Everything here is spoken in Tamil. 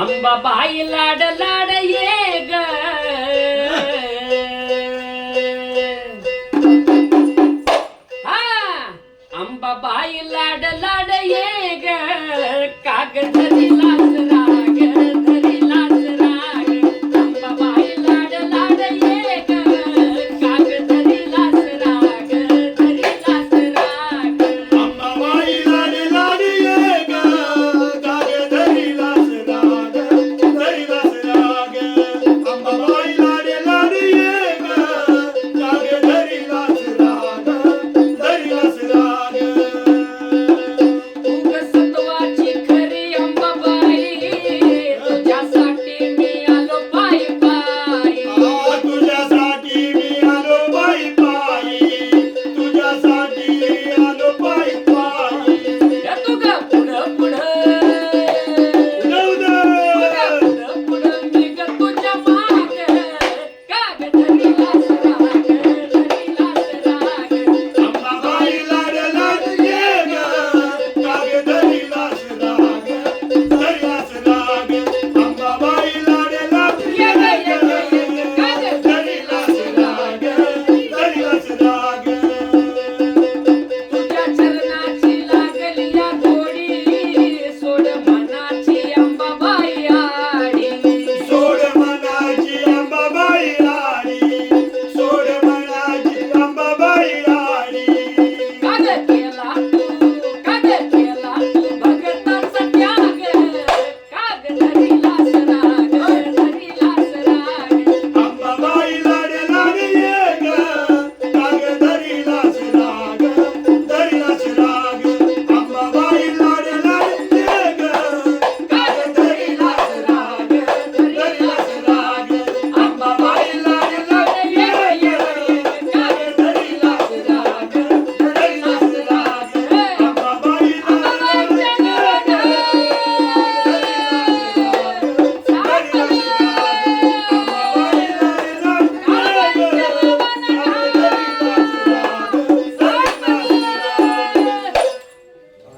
अंबाबाई लाड लाड ये ग हा अंबाबाई लाड लाड ये ग कागद